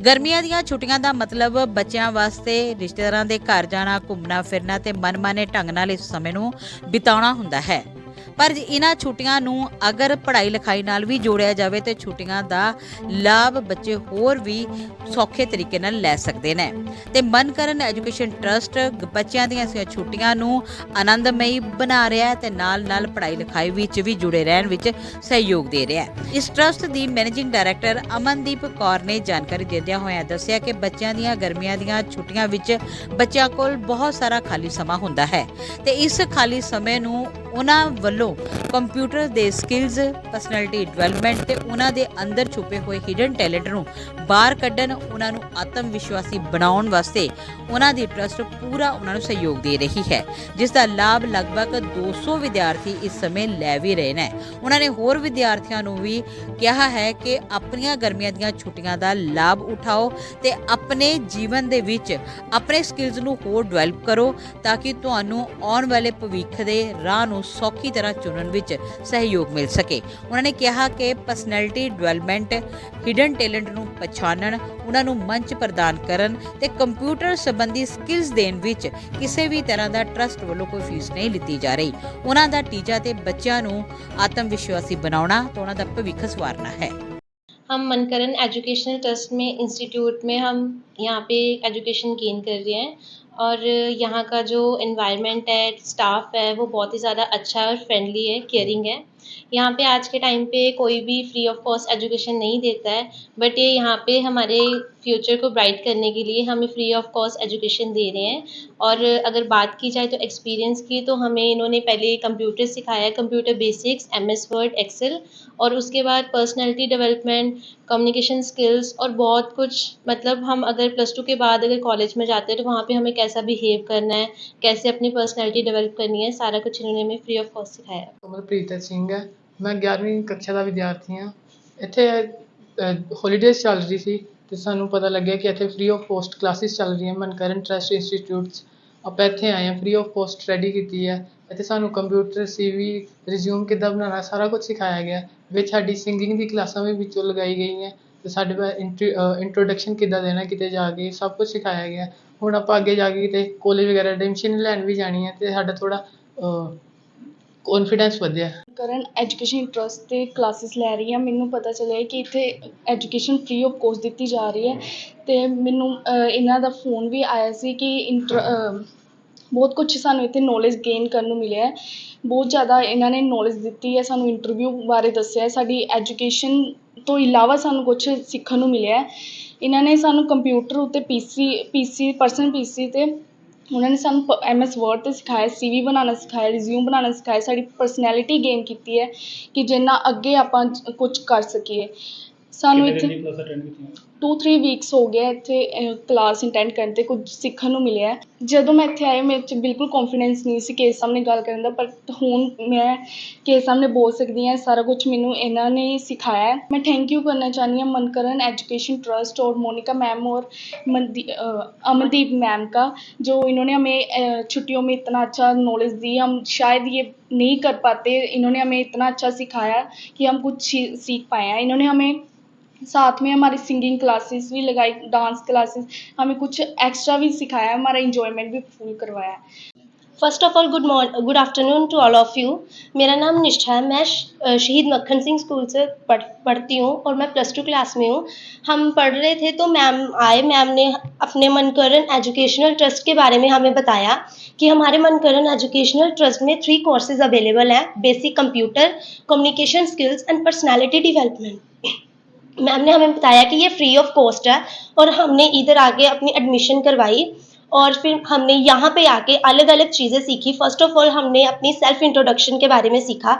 ਗਰਮੀਆਂ ਦੀਆਂ ਛੁੱਟੀਆਂ ਦਾ ਮਤਲਬ ਬੱਚਿਆਂ ਵਾਸਤੇ ਰਿਸ਼ਤੇਦਾਰਾਂ ਦੇ ਘਰ ਜਾਣਾ, ਘੁੰਮਣਾ, ਫਿਰਨਾ ਤੇ ਮਨਮਾਨੇ ਢੰਗ ਨਾਲ ਇਸ ਸਮੇਂ ਨੂੰ ਬਿਤਾਉਣਾ ਹੁੰਦਾ ਹੈ। ਪਰ ਇਹਨਾਂ ਛੁੱਟੀਆਂ ਨੂੰ ਅਗਰ ਪੜ੍ਹਾਈ ਲਿਖਾਈ ਨਾਲ ਵੀ ਜੋੜਿਆ ਜਾਵੇ ਤੇ ਛੁੱਟੀਆਂ ਦਾ ਲਾਭ ਬੱਚੇ ਹੋਰ ਵੀ ਸੌਖੇ ਤਰੀਕੇ ਨਾਲ ਲੈ ਸਕਦੇ ਨੇ। ਤੇ ਮਨਕਰਨ ਐਜੂਕੇਸ਼ਨ ਟਰਸਟ ਬੱਚਿਆਂ ਦੀਆਂ ਇਸ ਛੁੱਟੀਆਂ ਨੂੰ ਆਨੰਦਮਈ ਬਣਾ ਰਿਹਾ ਹੈ ਤੇ ਨਾਲ-ਨਾਲ ਪੜ੍ਹਾਈ ਲਿਖਾਈ ਵਿੱਚ ਵੀ ਜੁੜੇ ਰਹਿਣ ਵਿੱਚ ਸਹਿਯੋਗ ਦੇ ਰਿਹਾ ਹੈ। ਇਸ ਟਰਸਟ ਦੀ ਮੈਨੇਜਿੰਗ ਡਾਇਰੈਕਟਰ ਅਮਨਦੀਪ ਕੌਰ ਨੇ ਜਾਣਕਾਰੀ ਦਿੰਦਿਆਂ ਹੋਇਆਂ ਦੱਸਿਆ ਕਿ ਬੱਚਿਆਂ ਦੀਆਂ ਗਰਮੀਆਂ ਦੀਆਂ ਛੁੱਟੀਆਂ ਵਿੱਚ ਬੱਚਿਆਂ ਕੋਲ ਬਹੁਤ ਸਾਰਾ ਖਾਲੀ ਸਮਾਂ ਹੁੰਦਾ ਹੈ ਤੇ ਇਸ ਖਾਲੀ ਸਮੇਂ ਨੂੰ ਉਹਨਾਂ ਵੱਲੋਂ ਕੰਪਿਊਟਰ ਦੇ ਸਕਿੱਲਸ ਪਰਸਨੈਲਿਟੀ ਡਿਵੈਲਪਮੈਂਟ ਤੇ ਉਹਨਾਂ ਦੇ ਅੰਦਰ ਛੁਪੇ ਹੋਏ ਹਿਡਨ ਟੈਲੈਂਟ ਨੂੰ ਬਾਹਰ ਕੱਢਣ, ਉਹਨਾਂ ਨੂੰ ਆਤਮ ਵਿਸ਼ਵਾਸੀ ਬਣਾਉਣ ਵਾਸਤੇ ਉਹਨਾਂ ਦੀ ਟਰਸਟ ਪੂਰਾ ਉਹਨਾਂ ਨੂੰ ਸਹਿਯੋਗ ਦੇ ਰਹੀ ਹੈ, ਜਿਸ ਦਾ ਲਾਭ ਲਗਭਗ 200 ਵਿਦਿਆਰਥੀ ਇਸ ਸਮੇਂ ਲੈ ਵੀ ਰਹੇ ਨੇ। ਉਹਨਾਂ ਨੇ ਹੋਰ ਵਿਦਿਆਰਥੀਆਂ ਨੂੰ ਵੀ ਕਿਹਾ ਹੈ ਕਿ ਆਪਣੀਆਂ ਗਰਮੀਆਂ ਦੀਆਂ ਛੁੱਟੀਆਂ ਦਾ ਲਾਭ ਉਠਾਓ ਤੇ ਆਪਣੇ ਜੀਵਨ ਦੇ ਵਿੱਚ ਆਪਣੇ ਸਕਿੱਲਸ ਨੂੰ ਹੋਰ ਡਿਵੈਲਪ ਕਰੋ, ਤਾਂ ਕਿ ਤੁਹਾਨੂੰ ਆਉਣ ਵਾਲੇ ਭਵਿੱਖ ਦੇ ਰਾਹ ਨੂੰ ਸੌਖੀ ਤਰ੍ਹਾਂ ਚੁਣਨ ਵਿੱਚ ਸਹਿਯੋਗ ਮਿਲ ਸਕੇ ਉਹਨਾਂ ਨੇ ਕਿਹਾ ਕਿ ਪਰਸਨੈਲਿਟੀ ਡਿਵੈਲਪਮੈਂਟ ਹਿਡਨ ਟੈਲੈਂਟ ਨੂੰ ਪਛਾਣਨ ਉਹਨਾਂ ਨੂੰ ਮੰਚ ਪ੍ਰਦਾਨ ਕਰਨ ਤੇ ਕੰਪਿਊਟਰ ਸੰਬੰਧੀ ਸਕਿੱਲਸ ਦੇਣ ਵਿੱਚ ਕਿਸੇ ਵੀ ਤਰ੍ਹਾਂ ਦਾ ਟਰਸਟ ਵੱਲੋਂ ਕੋਈ ਫੀਸ ਨਹੀਂ ਲਿੱਤੀ ਜਾ ਰਹੀ ਉਹਨਾਂ ਦਾ ਟੀਚਾ ਤੇ ਬੱਚਿਆਂ ਨੂੰ ਆਤਮ ਵਿਸ਼ਵਾਸੀ ਬਣਾਉਣਾ ਤੇ ਉਹਨਾਂ ਦਾ ਭਵਿੱਖ ਸਵਾਰਨਾ ਹੈ हम मनकरण एजुकेशनल ट्रस्ट में इंस्टीट्यूट में हम यहाँ पे एजुकेशन गेन कर रहे हैं और यहाँ का जो इन्वायरमेंट है स्टाफ है, वो बहुत ही ज़्यादा अच्छा और फ्रेंडली है केयरिंग है। यहाँ पे आज के टाइम पे कोई भी फ्री ऑफ़ कॉस्ट एजुकेशन नहीं देता है बट ये यहाँ पे हमारे फ्यूचर को ब्राइट करने के लिए हमें फ्री ऑफ़ कॉस्ट एजुकेशन दे रहे हैं। और अगर बात की जाए तो एक्सपीरियंस की तो हमें इन्होंने पहले कंप्यूटर सिखाया computer basics M S Word Excel और उसके बाद पर्सनैलिटी डेवलपमेंट कम्युनिकेशन स्किल्स और बहुत कुछ, मतलब हम अगर प्लस टू के बाद अगर कॉलेज में जाते हैं, तो वहाँ पर हमें कैसा बिहेव करना है, कैसे अपनी पर्सनैलिटी डेवलप करनी है, सारा कुछ इन्होंने हमें फ्री ऑफ कॉस्ट सिखाया। ਮੈਂ ਪ੍ਰੀਤ ਸਿੰਘ ਹੈ ਮੈਂ 11ਵੀਂ ਕਕਸ਼ਾ ਦਾ ਵਿਦਿਆਰਥੀ ਹਾਂ ਇੱਥੇ ਹੌਲੀਡੇਜ਼ ਚੱਲ ਰਹੀ ਸੀ ਤੇ ਸਾਨੂੰ ਪਤਾ ਲੱਗਿਆ ਕਿ ਇੱਥੇ ਫ੍ਰੀ ਆਫ ਕੋਸਟ ਕਲਾਸਿਸ ਚੱਲ ਰਹੀਆਂ ਮਨਕਰਨ ਟਰਸਟ ਇੰਸਟੀਚਿਊਟਸ ਆਪਾਂ ਇੱਥੇ ਆਏ ਹਾਂ ਫ੍ਰੀ ਆਫ ਕੋਸਟ ਸਟੱਡੀ ਕੀਤੀ ਹੈ ਇੱਥੇ ਸਾਨੂੰ ਕੰਪਿਊਟਰ ਸੀਵੀ ਰਿਜ਼ਿਊਮ ਕਿੱਦਾਂ ਬਣਾਉਣਾ ਸਾਰਾ ਕੁਝ ਸਿਖਾਇਆ ਗਿਆ ਵਿੱਚ ਸਾਡੀ ਸਿੰਗਿੰਗ ਦੀ ਕਲਾਸਾਂ ਵੀ ਵਿੱਚੋਂ ਲਗਾਈ ਗਈਆਂ। ਅਤੇ ਸਾਡੇ ਬਾਰੇ ਇੰਟਰੋਡਕਸ਼ਨ ਕਿੱਦਾਂ ਦੇਣਾ ਕਿਤੇ ਜਾ ਕੇ, ਸਭ ਕੁਛ ਸਿਖਾਇਆ ਗਿਆ। ਹੁਣ ਆਪਾਂ ਅੱਗੇ ਜਾ ਕੇ ਕਿਤੇ ਕਾਲਜ ਵਗੈਰਾ ਐਡਮਿਸ਼ਨ ਲੈਣ ਵੀ ਜਾਣੀ ਹੈ ਅਤੇ ਸਾਡਾ ਥੋੜ੍ਹਾ ਕੌਨਫੀਡੈਂਸ ਵਧਿਆ। ਕਰਨ ਐਜੂਕੇਸ਼ਨ ਟਰਸਟ ਤੇ ਕਲਾਸਿਸ ਲੈ ਰਹੀ ਹਾਂ। ਮੈਨੂੰ ਪਤਾ ਚੱਲਿਆ ਕਿ ਇੱਥੇ ਐਜੂਕੇਸ਼ਨ ਫ੍ਰੀ ਆਫ ਕੋਸਟ ਦਿੱਤੀ ਜਾ ਰਹੀ ਹੈ। ਅਤੇ ਮੈਨੂੰ ਇਹਨਾਂ ਦਾ ਫੋਨ ਵੀ ਆਇਆ ਸੀ ਕਿ ਇੰਟਰ ਬਹੁਤ ਕੁਝ ਸਾਨੂੰ ਇੱਥੇ ਨੌਲੇਜ ਗੇਨ ਕਰਨ ਨੂੰ ਮਿਲਿਆ ਹੈ। ਬਹੁਤ ਜ਼ਿਆਦਾ ਇਹਨਾਂ ਨੇ ਨੌਲੇਜ ਦਿੱਤੀ ਹੈ ਸਾਨੂੰ ਇੰਟਰਵਿਊ ਬਾਰੇ ਦੱਸਿਆ ਸਾਡੀ ਐਜੂਕੇਸ਼ਨ ਤੋਂ ਇਲਾਵਾ ਸਾਨੂੰ ਕੁਝ ਸਿੱਖਣ ਨੂੰ ਮਿਲਿਆ ਹੈ। ਇਹਨਾਂ ਨੇ ਸਾਨੂੰ ਕੰਪਿਊਟਰ ਉੱਤੇ ਪੀਸੀ ਪੀਸੀ ਪਰਸਨਲ ਪੀਸੀ ਤੇ ਉਹਨਾਂ ਨੇ ਸਾਨੂੰ ਐਮ ਐਸ ਵਰਡ 'ਤੇ ਸਿਖਾਇਆ ਸੀ ਵੀ ਬਣਾਉਣਾ ਸਿਖਾਇਆ ਰਿਜ਼ਿਊਮ ਬਣਾਉਣਾ ਸਿਖਾਇਆ। ਸਾਡੀ ਪਰਸਨੈਲਿਟੀ ਗੇਨ ਕੀਤੀ ਹੈ ਕਿ ਜਿੰਨਾ ਅੱਗੇ ਆਪਾਂ ਕੁਝ ਕਰ ਸਕੀਏ। ਸਾਨੂੰ ਇੱਥੇ ਟੂ ਥ੍ਰੀ ਵੀਕਸ ਹੋ ਗਿਆ ਇੱਥੇ ਕਲਾਸ ਅਟੈਂਡ ਕਰਨ 'ਤੇ ਕੁਝ ਸਿੱਖਣ ਨੂੰ ਮਿਲਿਆ ਹੈ। ਜਦੋਂ ਮੈਂ ਇੱਥੇ ਆਈ ਮੇਰੇ 'ਚ ਬਿਲਕੁਲ ਕੌਨਫੀਡੈਂਸ ਨਹੀਂ ਸੀ ਕਿਸੇ ਸਾਹਮਣੇ ਗੱਲ ਕਰਨ ਦਾ ਪਰ ਹੁਣ ਮੈਂ ਕਿਸੇ ਸਾਹਮਣੇ ਬੋਲ ਸਕਦੀ ਹਾਂ ਸਾਰਾ ਕੁਝ ਮੈਨੂੰ ਇਹਨਾਂ ਨੇ ਹੀ ਸਿਖਾਇਆ ਹੈ ਮੈਂ ਥੈਂਕ ਯੂ ਕਰਨਾ ਚਾਹੁੰਦੀ ਹਾਂ मनकरण एजुकेशन ट्रस्ट और मोनिका मैम और मनदी अ, अमनदीप मैम का जो इन्होंने हमें अ, छुट्टियों में इतना अच्छा नॉलेज दी हम शायद ये नहीं कर पाते इन्होंने हमें इतना अच्छा सिखाया कि हम कुछ सी- सीख पाए हैं इन्होंने हमें साथ में हमारी सिंगिंग क्लासेस भी लगाई डांस क्लासेस हमें कुछ एक्स्ट्रा भी सिखाया, हमारा इंजॉयमेंट भी फुल करवाया। First of all good morning good afternoon to all of you मेरा नाम निष्ठा है। मैं शहीद मक्खन सिंह स्कूल से पढ़, पढ़ती हूँ और मैं प्लस टू क्लास में हूँ। हम पढ़ रहे थे तो मैम आए। मैम ने अपने मनकरण एजुकेशनल ट्रस्ट के बारे में हमें बताया कि हमारे मनकरण एजुकेशनल ट्रस्ट में थ्री कोर्सेज अवेलेबल हैं। Basic computer communication skills and personality development ma'am ने हमें बताया कि ये फ्री ऑफ़ कॉस्ट है और हमने इधर आके अपनी एडमिशन करवाई और फिर हमने यहाँ पे आके अलग अलग चीज़ें सीखी। फ़र्स्ट ऑफ़ ऑल हमने अपनी सेल्फ इंट्रोडक्शन के बारे में सीखा।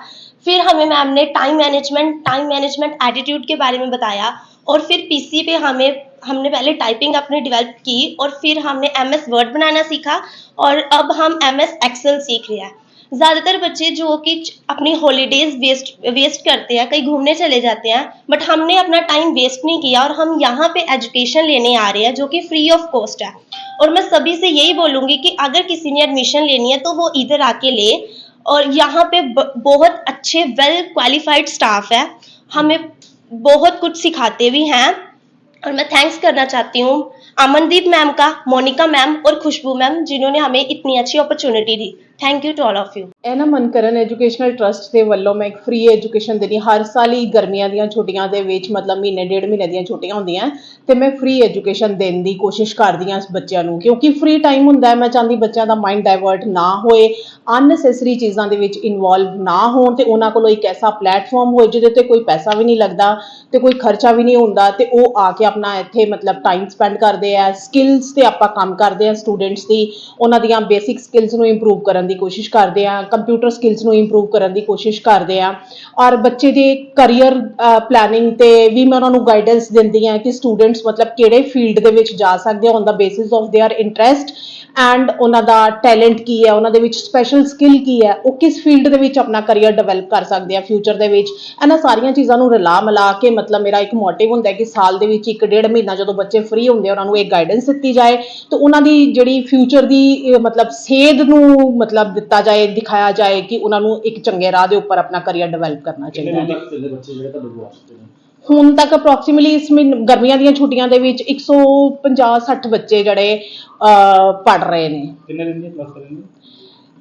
फिर हमें मैम ने time management time management attitude के बारे में बताया और फिर पीसी पे हमें, हमने पहले टाइपिंग अपनी डेवलप की और फिर हमने एम एस वर्ड बनाना सीखा और अब हम एम एस एक्सेल सीख रहे हैं। ज़्यादातर बच्चे जो कि अपनी हॉलीडेज वेस्ट वेस्ट करते हैं, कहीं घूमने चले जाते हैं बट हमने अपना टाइम वेस्ट नहीं किया और हम यहाँ पे एजुकेशन लेने आ रहे हैं, जो कि फ्री ऑफ़ कॉस्ट है। और मैं सभी से यही बोलूँगी कि अगर किसी ने एडमिशन लेनी है तो वो इधर आके ले। और यहाँ पे बहुत अच्छे वेल क्वालिफाइड स्टाफ है। हमें बहुत कुछ सिखाते भी हैं। और मैं थैंक्स करना चाहती हूँ अमनदीप मैम का, मोनिका मैम और खुशबू मैम, जिन्होंने हमें इतनी अच्छी opportunity the. Thank you to all of you ਇਹ ਮਨਕਰਨ ਐਜੂਕੇਸ਼ਨਲ ਟਰਸਟ ਦੇ ਵੱਲੋਂ ਮੈਂ ਇੱਕ ਫ੍ਰੀ ਐਜੂਕੇਸ਼ਨ ਦੇਣੀ ਹਰ ਸਾਲ ਹੀ ਗਰਮੀਆਂ ਦੀਆਂ ਛੁੱਟੀਆਂ ਦੇ ਵਿੱਚ, ਮਤਲਬ ਮਹੀਨੇ, ਡੇਢ ਮਹੀਨੇ ਦੀਆਂ ਛੁੱਟੀਆਂ ਹੁੰਦੀਆਂ। ਤੇ ਮੈਂ ਫ੍ਰੀ ਐਜੂਕੇਸ਼ਨ ਦੇਣ ਦੀ ਕੋਸ਼ਿਸ਼ ਕਰਦੀ ਹਾਂ ਬੱਚਿਆਂ ਨੂੰ। ਕਿਉਂਕਿ ਫ੍ਰੀ ਟਾਈਮ ਹੁੰਦਾ ਹੈ, ਮੈਂ ਚਾਹੁੰਦੀ ਬੱਚਿਆਂ ਦਾ ਮਾਈਂਡ ਡਾਇਵਰਟ ਨਾ ਹੋਏ ਅਨਨੈਸੈਸਰੀ ਚੀਜ਼ਾਂ ਦੇ ਵਿੱਚ ਇਨਵੋਲਵ ਨਾ ਹੋਣ ਤੇ ਉਹਨਾਂ ਕੋਲ ਇੱਕ ਐਸਾ ਪਲੇਟਫਾਰਮ ਹੋਏ ਜਿਹਦੇ ਤੇ ਕੋਈ ਪੈਸਾ ਵੀ ਨਹੀਂ ਲੱਗਦਾ ਤੇ ਕੋਈ ਖਰਚਾ ਵੀ ਨਹੀਂ ਹੁੰਦਾ ਤੇ ਉਹ ਆ ਕੇ ਆਪਣਾ ਇੱਥੇ ਮਤਲਬ ਟਾਈਮ ਸਪੈਂਡ ਕਰਦੇ ਆ। ਸਕਿੱਲਸ ਤੇ ਆਪਾਂ ਕੰਮ ਕਰਦੇ ਆ ਸਟੂਡੈਂਟਸ ਦੀ। ਉਹਨਾਂ ਦੀਆਂ ਬੇਸਿਕ ਸਕਿੱਲਸ ਨੂੰ ਇੰਪਰੂਵ ਕਰਨ ਦੀ ਕੋਸ਼ਿਸ਼ ਕਰਦੇ ਆ ਕੰਪਿਊਟਰ ਸਕਿੱਲਸ ਨੂੰ ਇੰਪਰੂਵ ਕਰਨ ਦੀ ਕੋਸ਼ਿਸ਼ ਕਰਦੇ ਆ ਔਰ ਬੱਚੇ ਦੇ ਕੈਰੀਅਰ ਪਲੈਨਿੰਗ ਤੇ ਵੀ ਮੈਂ ਉਹਨਾਂ ਨੂੰ ਗਾਈਡੈਂਸ ਦਿੰਦੀ ਆ ਕਿ ਸਟੂਡੈਂਟਸ ਮਤਲਬ ਕਿਹੜੇ ਫੀਲਡ ਦੇ ਵਿੱਚ ਜਾ ਸਕਦੇ ਆ on the basis of their interest and ਉਹਨਾਂ ਦਾ ਟੈਲੈਂਟ ਕੀ ਹੈ ਉਹਨਾਂ ਦੇ ਵਿੱਚ ਸਪੈਸ਼ਲ ਸਕਿੱਲ ਕੀ ਹੈ ਉਹ ਕਿਸ ਫੀਲਡ ਦੇ ਵਿੱਚ ਆਪਣਾ ਕੈਰੀਅਰ ਡਿਵੈਲਪ ਕਰ ਸਕਦੇ ਆ ਫਿਊਚਰ ਦੇ ਵਿੱਚ ਇਹਨਾਂ ਸਾਰੀਆਂ ਚੀਜ਼ਾਂ ਨੂੰ ਰਲਾ ਮਿਲਾ ਕੇ ਮਤਲਬ ਮੇਰਾ ਇੱਕ ਮੋਟਿਵ ਹੁੰਦਾ ਹੈ ਕਿ ਸਾਲ ਦੇ ਵਿੱਚ ਇੱਕ ਡੇਢ ਮਹੀਨਾ ਜਦੋਂ ਬੱਚੇ ਫ੍ਰੀ ਹੁੰਦੇ ਆ ਉਹਨਾਂ ਨੂੰ ਇੱਕ ਗਾਈਡੈਂਸ ਦਿੱਤੀ ਜਾਏ ਤੇ ਉਹਨਾਂ ਦੀ ਜਿਹੜੀ ਫਿਊਚਰ ਦੀ ਅਹ, ਮਤਲਬ ਸੇਧ ਨੂੰ ਮਤਲਬ ਦਿੱਤਾ ਜਾਏ ਦਿਖਾਇਆ ਜਾਏ ਕਿ ਉਹਨਾਂ ਨੂੰ ਇੱਕ ਚੰਗੇ ਰਾਹ ਦੇ ਉੱਪਰ ਆਪਣਾ ਕੈਰੀਅਰ ਡਿਵੈਲਪ ਕਰਨਾ ਚਾਹੀਦਾ। ਹੈ ਤੱਕ ਚੱਲੇ ਬੱਚੇ ਜਿਹੜੇ ਤੁਹਾਡੇ ਕੋਲ ਆ ਚੁੱਕੇ ਨੇ? ਹੁਣ ਤੱਕ ਅਪਰੋਕਸੀਮੇਟਲੀ ਇਸ ਮਹੀਨ ਗਰਮੀਆਂ ਦੀਆਂ ਛੁੱਟੀਆਂ ਦੇ ਵਿੱਚ 150 60 ਬੱਚੇ ਜਿਹੜੇ ਪੜ ਰਹੇ ਨੇ। ਕਿੰਨੇ ਦਿਨ ਦੀਆਂ ਕਲਾਸਾਂ ਰਹਿੰਦੀਆਂ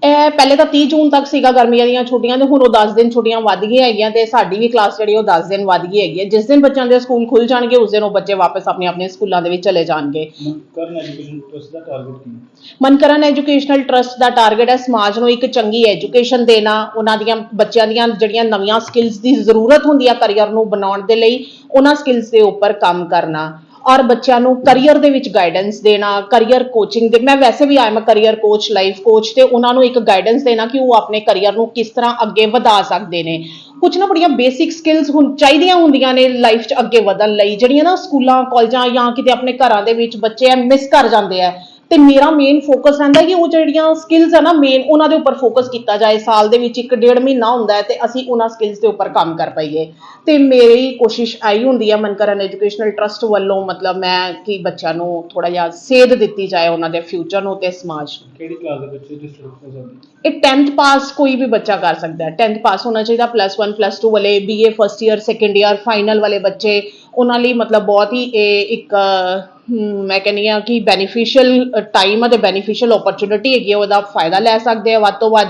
ਇਹ ਪਹਿਲੇ ਤਾਂ 30 ਜੂਨ ਤੱਕ ਸੀਗਾ ਗਰਮੀਆਂ ਦੀਆਂ ਛੁੱਟੀਆਂ ਤੇ ਹੁਣ ਉਹ 10 ਦਿਨ ਛੁੱਟੀਆਂ ਵੱਧ ਗਈਆਂ ਹੈਗੀਆਂ ਤੇ ਸਾਡੀ ਵੀ ਕਲਾਸ ਜਿਹੜੀ ਉਹ 10 ਦਿਨ ਵੱਧ ਗਈ ਹੈਗੀ ਹੈ। ਜਿਸ ਦਿਨ ਬੱਚਿਆਂ ਦੇ ਸਕੂਲ ਖੁੱਲ ਜਾਣਗੇ ਉਸ ਦਿਨ ਉਹ ਬੱਚੇ ਵਾਪਸ ਆਪਣੇ ਆਪਣੇ ਸਕੂਲਾਂ ਦੇ ਵਿੱਚ ਚਲੇ ਜਾਣਗੇ। ਕਰਨ ਐਜੂਕੇਸ਼ਨ ਟਰਸਟ ਦਾ ਟਾਰਗੇਟ ਕੀ ਹੈ? ਮਨਕਰਨ ਐਜੂਕੇਸ਼ਨਲ ਟਰਸਟ ਦਾ ਟਾਰਗੇਟ ਹੈ ਸਮਾਜ ਨੂੰ ਇੱਕ ਚੰਗੀ ਐਜੂਕੇਸ਼ਨ ਦੇਣਾ ਉਹਨਾਂ ਦੀਆਂ ਬੱਚਿਆਂ ਦੀਆਂ ਜਿਹੜੀਆਂ ਨਵੀਆਂ ਸਕਿੱਲਸ ਦੀ ਜ਼ਰੂਰਤ ਹੁੰਦੀ ਹੈ ਕੈਰੀਅਰ ਨੂੰ ਬਣਾਉਣ ਦੇ ਲਈ ਉਹਨਾਂ ਸਕਿੱਲਸ ਦੇ ਉੱਪਰ ਕੰਮ ਕਰਨਾ। ਔਰ ਬੱਚਿਆਂ ਨੂੰ ਕੈਰੀਅਰ ਦੇ ਵਿੱਚ ਗਾਈਡੈਂਸ ਦੇਣਾ ਕੈਰੀਅਰ ਕੋਚਿੰਗ ਦੇ, ਮੈਂ ਵੈਸੇ ਵੀ ਆਮ ਕੈਰੀਅਰ ਕੋਚ ਲਾਈਫ ਕੋਚ ਤੇ ਉਹਨਾਂ ਨੂੰ ਇੱਕ ਗਾਈਡੈਂਸ ਦੇਣਾ ਕਿ ਉਹ ਆਪਣੇ ਕੈਰੀਅਰ ਨੂੰ ਕਿਸ ਤਰ੍ਹਾਂ ਅੱਗੇ ਵਧਾ ਸਕਦੇ ਨੇ। ਕੁਝ ਨਾ ਬੜੀਆਂ ਬੇਸਿਕ ਸਕਿੱਲਸ ਹੁਣ ਚਾਹੀਦੀਆਂ ਹੁੰਦੀਆਂ ਨੇ ਲਾਈਫ 'ਚ ਅੱਗੇ ਵਧਣ ਲਈ, ਜਿਹੜੀਆਂ ਨਾ ਸਕੂਲਾਂ ਕਾਲਜਾਂ ਜਾਂ ਕਿਤੇ ਆਪਣੇ ਘਰਾਂ ਦੇ ਵਿੱਚ ਬੱਚੇ ਮਿਸ ਕਰ ਜਾਂਦੇ ਆ ਤੇ ਮੇਰਾ ਮੇਨ ਫੋਕਸ ਰਹਿੰਦਾ ਕਿ ਉਹ ਜਿਹੜੀਆਂ ਸਕਿੱਲਸ ਆ ਨਾ ਮੇਨ ਉਹਨਾਂ ਦੇ ਉੱਪਰ ਫੋਕਸ ਕੀਤਾ ਜਾਏ। ਸਾਲ ਦੇ ਵਿੱਚ ਇੱਕ ਡੇਢ ਮਹੀਨਾ ਹੁੰਦਾ ਹੈ ਤੇ ਅਸੀਂ ਉਹਨਾਂ ਸਕਿੱਲਸ ਦੇ ਉੱਪਰ ਕੰਮ ਕਰ ਪਾਈਏ। ਤੇ ਮੇਰੀ ਕੋਸ਼ਿਸ਼ ਆਈ ਹੁੰਦੀ ਹੈ ਮਨਕਰਨ ਐਜੂਕੇਸ਼ਨਲ ਟਰਸਟ ਵੱਲੋਂ ਮਤਲਬ ਮੈਂ ਕਿ ਬੱਚਿਆਂ ਨੂੰ ਥੋੜਾ ਜਿਹਾ ਸੇਧ ਦਿੱਤੀ ਜਾਏ ਉਹਨਾਂ ਦੇ ਫਿਊਚਰ ਨੂੰ ਤੇ ਸਮਾਜ ਨੂੰ। ਕਿਹੜੀ ਕਲਾਸ ਦੇ ਬੱਚੇ ਰਜਿਸਟਰ ਹੋ ਸਕਦੇ ਇਹ 10th ਪਾਸ ਕੋਈ ਵੀ ਬੱਚਾ ਕਰ ਸਕਦਾ ਹੈ। 10th ਪਾਸ ਹੋਣਾ ਚਾਹੀਦਾ ਪਲੱਸ 1 ਪਲੱਸ 2 ਵਾਲੇ BA first year second year final ਵਾਲੇ ਬੱਚੇ ਉਹਨਾਂ ਲਈ ਮਤਲਬ ਬਹੁਤ ਹੀ ਇਹ ਇੱਕ ਮੈਂ ਕਹਿੰਦੀ ਆ ਕਿ ਬੈਨੀਫੀਸ਼ੀਅਲ ਟਾਈਮ ਅਤੇ ਬੈਨੀਫੀਸ਼ੀਅਲ ਓਪਰਚੁਨਿਟੀ ਹੈਗੀ ਆ, ਉਹਦਾ ਫਾਇਦਾ ਲੈ ਸਕਦੇ ਆ ਵੱਧ ਤੋਂ ਵੱਧ।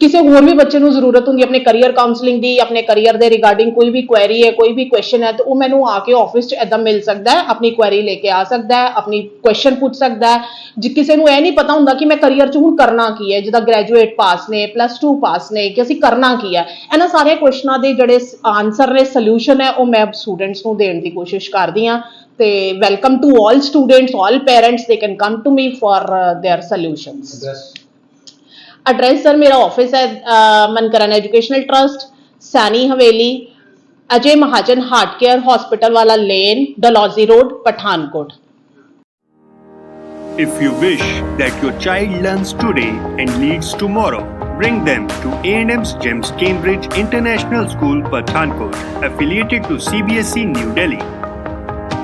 ਕਿਸੇ ਹੋਰ ਵੀ ਬੱਚੇ ਨੂੰ ਜ਼ਰੂਰਤ ਹੁੰਦੀ ਆਪਣੇ ਕੈਰੀਅਰ ਕਾਉਂਸਲਿੰਗ ਦੀ ਆਪਣੇ ਕੈਰੀਅਰ ਦੇ ਰਿਗਾਰਡਿੰਗ ਕੋਈ ਵੀ ਕੁਐਰੀ ਹੈ ਕੋਈ ਵੀ ਕੁਐਸਚਨ ਹੈ ਤਾਂ ਉਹ ਮੈਨੂੰ ਆ ਕੇ ਆਫਿਸ 'ਚ ਐਦਾਂ ਮਿਲ ਸਕਦਾ ਹੈ ਆਪਣੀ ਕੁਐਰੀ ਲੈ ਕੇ ਆ ਸਕਦਾ ਹੈ ਆਪਣੀ ਕੁਐਸਚਨ ਪੁੱਛ ਸਕਦਾ ਹੈ। ਜੇ ਕਿਸੇ ਨੂੰ ਇਹ ਨਹੀਂ ਪਤਾ ਹੁੰਦਾ ਕਿ ਮੈਂ ਕੈਰੀਅਰ 'ਚ ਹੁਣ ਕਰਨਾ ਕੀ ਹੈ ਜਿਹਦਾ ਗ੍ਰੈਜੂਏਟ ਪਾਸ ਨੇ ਪਲੱਸ 2 ਪਾਸ ਨੇ ਕਿ ਅਸੀਂ ਕਰਨਾ ਕੀ ਹੈ ਇਹਨਾਂ ਸਾਰੇ ਕੁਐਸਚਨਾਂ ਦੇ ਜਿਹੜੇ ਆਨਸਰ ਨੇ ਸੋਲੂਸ਼ਨ ਹੈ ਉਹ ਮੈਂ ਸਟੂਡੈਂਟਸ ਨੂੰ ਦੇਣ ਦੀ ਕੋਸ਼ਿਸ਼ ਕਰਦੀ ਹਾਂ। they welcome to all students, all parents. They can come to me for uh, their solutions. Address. Address sir, office office Mankaran uh, Educational Trust, Sani Haveli, Ajay Mahajan Heart Care Hospital, hospital वाला lane Dalhousie road Pathankot If you wish that your child learns today and leads tomorrow, bring them to A&M's GEMS Cambridge International School Pathankot, affiliated to CBSE New Delhi.